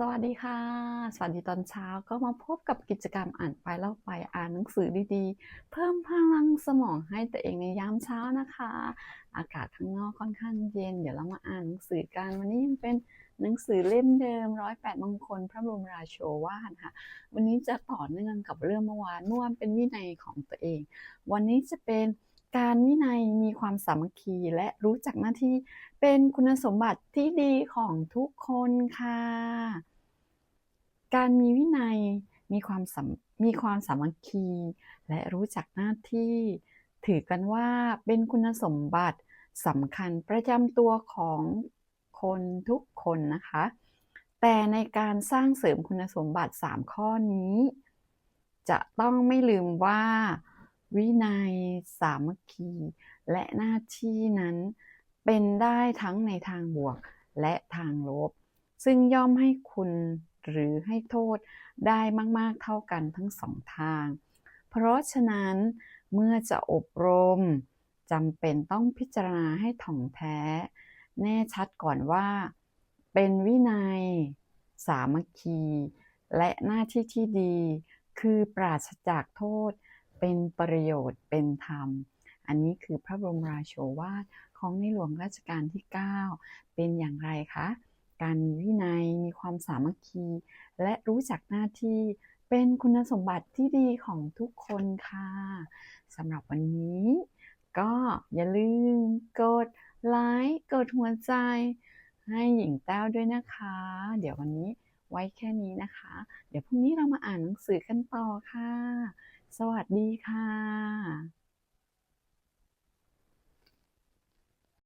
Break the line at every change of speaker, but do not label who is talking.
สวัสดีค่ะ สวัสดีตอนเช้าก็มาพบกับกิจกรรมอ่านไปเล่าไปอ่านหนังสือดีๆ เพิ่มพลังสมองให้ตัวเองในยามเช้านะคะ อากาศข้างนอกค่อนข้างเย็น เดี๋ยวเรามาอ่านหนังสือกันวันนี้ยังเป็นหนังสือเล่มเดิมร้อยแปดมงคล พระบรมราโชวาทค่ะ วันนี้จะต่อเนื่องกับเรื่องเมื่อวานเมื่อวานเป็นวินัยของตัวเอง วันนี้จะเป็น การวินัยมีความสามัคคีและรู้จักหน้าที่เป็นคุณสมบัติที่ดีของทุกคนค่ะ การมีวินัยมีความสามีความสามัคคี และรู้จักหน้าที่ ถือกันว่าเป็นคุณสมบัติสำคัญประจำตัวของคนทุกคนนะคะ แต่ในการสร้างเสริมคุณสมบัติ 3 ข้อนี้ จะต้องไม่ลืมว่า วินัย สามัคคี และหน้าที่นั้นเป็นได้ทั้งในทางบวกและทางลบ ซึ่งย่อมให้คุณหรือให้โทษได้มาก ๆ เท่ากันทั้งสองทาง เพราะฉะนั้นเมื่อจะอบรมจำเป็นต้องพิจารณาให้ถ่องแท้ แน่ชัดก่อนว่า เป็นวินัย สามัคคี และหน้าที่ที่ดี คือปราศจากโทษ เป็นประโยชน์เป็นธรรม อันนี้คือพระบรมราโชวาทของในหลวงรัชกาลที่ 9 เป็นอย่างไรคะ การมีวินัยมีความสามัคคี และรู้จักหน้าที่เป็นคุณสมบัติที่ดีของทุกคนค่ะสำหรับวันนี้ ก็อย่าลืมกดไลค์กดหัวใจ ให้หญิงแต้วด้วยนะคะ เดี๋ยววันนี้ไว้แค่นี้นะคะ เดี๋ยวพรุ่งนี้เรามาอ่านหนังสือกันต่อค่ะ สวัสดีค่ะ